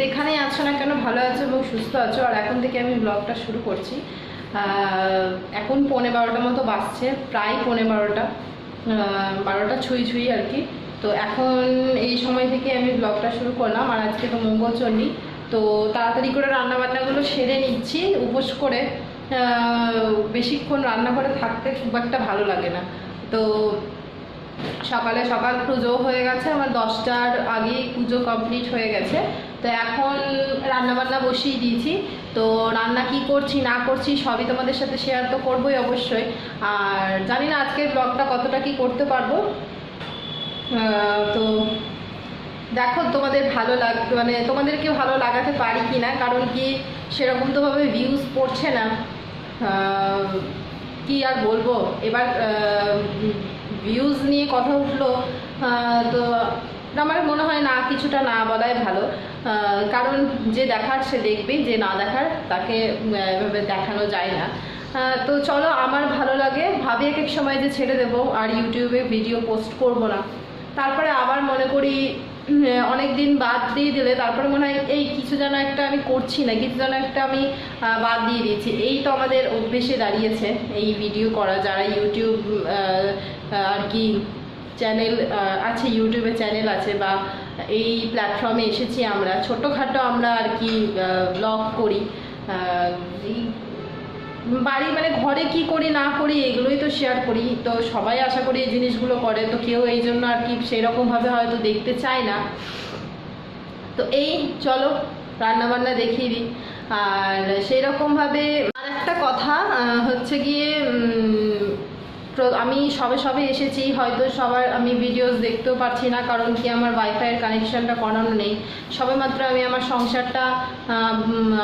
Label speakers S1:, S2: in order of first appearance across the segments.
S1: যেখানেই আছো না কেন ভালো আছো এবং সুস্থ আছো, আর এখন থেকে আমি ব্লগটা শুরু করছি। এখন পৌনে বারোটা মতো বাজছে, প্রায় পৌনে বারোটা। বারোটা ছুঁই ছুঁই আর কি। তো এখন এই সময় থেকে আমি ব্লগটা শুরু করলাম, আর আজকে তো মঙ্গলচণ্ডী তো তাড়াতাড়ি করে রান্নাবান্নাগুলো সেরে নিচ্ছি, উপোস করে। বেশিক্ষণ রান্না করে থাকতে খুব একটা ভালো লাগে না। তো সকালে সকাল পুজো হয়ে গেছে, আমার দশটার আগেই পুজো কমপ্লিট হয়ে গেছে। তো এখন রান্না বান্না বসিয়ে দিয়েছি। তো রান্না কি করছি, না করছি সবই তোমাদের সাথে শেয়ার তো করবোই অবশ্যই। আর জানি না আজকের ব্লগটা কতটা কি করতে পারব। তো দেখো তোমাদের ভালো লাগ মানে তোমাদেরকে ভালো লাগাতে পারি কি না কারণ কি সেরকম তোভাবে ভিউজ পড়ছে না। কি আর বলব? এবার ভিউজ নিয়ে কথা উঠল। তো আমার মনে হয় না কিছুটা না বলাই ভালো। কারণ যে দেখার সে দেখবে, যে না দেখার তাকে এভাবে দেখানো যায় না। তো চলো, আমার ভালো লাগে। ভাবি এক এক সময় যে ছেড়ে দেবো আর ইউটিউবে ভিডিও পোস্ট করব না। তারপরে আবার মনে করি অনেক দিন বাদ দিয়ে দিলে, তারপরে মনে হয়, এই, কিছু যেন একটা আমি করছি না, কিছু যেন একটা আমি বাদ দিয়ে দিয়েছি। এই তো আমাদের অভ্যেসে দাঁড়িয়েছে এই ভিডিও করা, যারা ইউটিউব আর কি চ্যানেল আছে ইউটিউবে চ্যানেল আছে বা এই প্ল্যাটফর্মে এসেছি আমরা। ছোটোখাটো আমরা আর কি ব্লগ করি। বাড়ি মানে ঘরে কি করি, না করি, এগুলোই তো শেয়ার করি। তো সবাই আশা করি এই জিনিসগুলো করে। তো কেউ এই জন্য আর কি সেরকমভাবে হয়তো দেখতে চায় না। তো এই, চলো রান্না বান্না দেখিয়ে দিই। আর সেই রকমভাবে আর একটা কথা হচ্ছে গিয়ে আমি সবে সবে এসেছি, হয়তো সবার আমি ভিডিওস দেখতেও পারছি না, কারণ কি আমার ওয়াইফাইয়ের কানেকশানটা করানো নেই। সবে মাত্র আমি আমার সংসারটা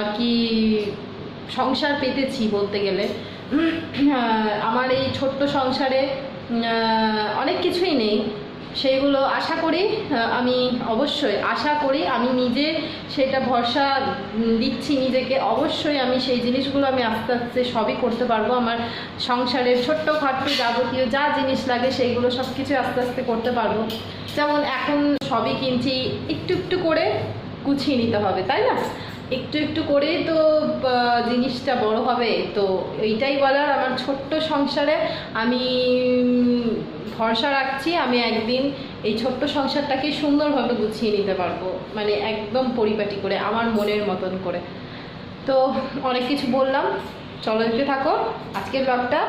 S1: আর কি, সংসার পেতেছি বলতে গেলে। আমার এই ছোট্ট সংসারে অনেক কিছুই নেই। সেইগুলো আশা করি আমি অবশ্যই আশা করি, আমি নিজে সেটা ভরসা দিচ্ছি নিজেকে, অবশ্যই আমি সেই জিনিসগুলো আমি আস্তে আস্তে সবই করতে পারব। আমার সংসারের ছোট্ট খাট্ট যাবতীয় যা জিনিস লাগে সেইগুলো সব কিছু আস্তে আস্তে করতে পারব। যেমন এখন সবই কিনছি, একটু একটু করে গুছিয়ে নিতে হবে, তাই না? একটু একটু করেই তো জিনিসটা বড় হবে। তো এইটাই বলার আমার ছোট্ট সংসারে আমি ভরসা রাখছি, আমি একদিন এই ছোট্ট সংসারটাকে সুন্দরভাবে গুছিয়ে নিতে পারব। মানে একদম পরিপাটি করে, আমার মনের মতন করে। তো অনেক কিছু বললাম। চলো দেখতে থাকো। আজকের ব্লগটা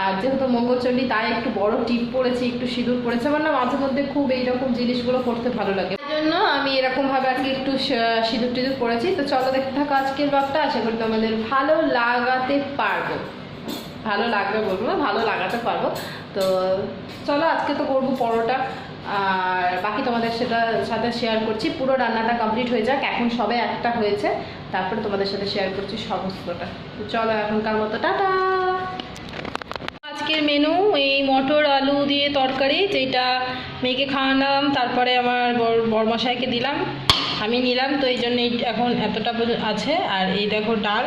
S1: আর যেহেতু মঙ্গলচণ্ডী, তাই একটু বড় টিপ পড়েছি, একটু সিঁদুর পড়েছে। আমার না মাঝে মধ্যে খুব এইরকম জিনিসগুলো করতে ভালো লাগে। জন্য আমি এরকমভাবে আর কি একটু সিঁদুর টিঁদুর পড়েছি। তো চলো দেখতে থাকো আজকের ব্লগটা আশা করি তোমাদের ভালো লাগাতে পারব। ভালো লাগবে বলব না, ভালো লাগাতে পারব। তো চলো আজকে তো করব পরোটা। আর বাকি তোমাদের সেটা সাথে শেয়ার করছি। পুরো রান্নাটা কমপ্লিট হয়ে যাক। এখন সবে একটা হয়েছে। তারপরে তোমাদের সাথে শেয়ার করছি সমস্তটা। তো চলো এখনকার মতো, টাটা! আজকের মেনু এই মটর, আলু দিয়ে তরকারি, যেটা মেয়েকে খাওয়ালাম, তারপরে আমার বর, বরমশাইকে দিলাম। আমি নিলাম, তো এই জন্য এখন এতটা আছে। আর এই দেখো ডাল,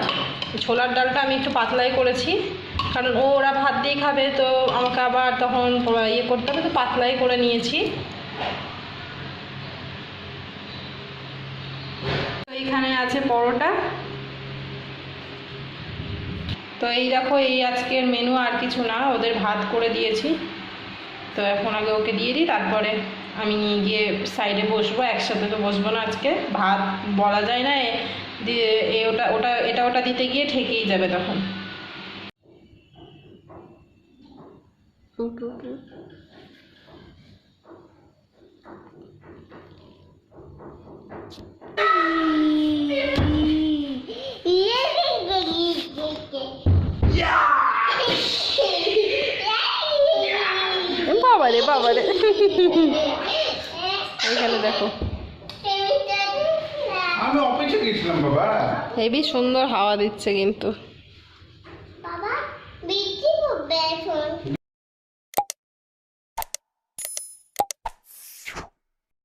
S1: ছোলার ডালটা আমি একটু পাতলাই করেছি। কারণ ও, ওরা ভাত দিয়ে খাবে, তো আমাকে আবার তখন ইয়ে করতে হবে, তো পাতলাই করে নিয়েছি। তো এইখানে আছে পরোটা। তো এই দেখো, এই আজকের মেনু আর কিছু না, ওদের ভাত করে দিয়েছি। তো এখন আগে ওকে দিয়ে দিই, তারপরে আমি নিয়ে গিয়ে সাইডে বসবো, একসাথে তো বসবো না আজকে। ভাত বলা যায় না দিয়ে এ ওটা ওটা, এটা ওটা দিতে গিয়ে ঠেকেই যাবে তখন। খাবারে দেখো।
S2: আমি অফিসে গেছিলাম বাবা।
S1: হেবি সুন্দর হাওয়া দিচ্ছে কিন্তু।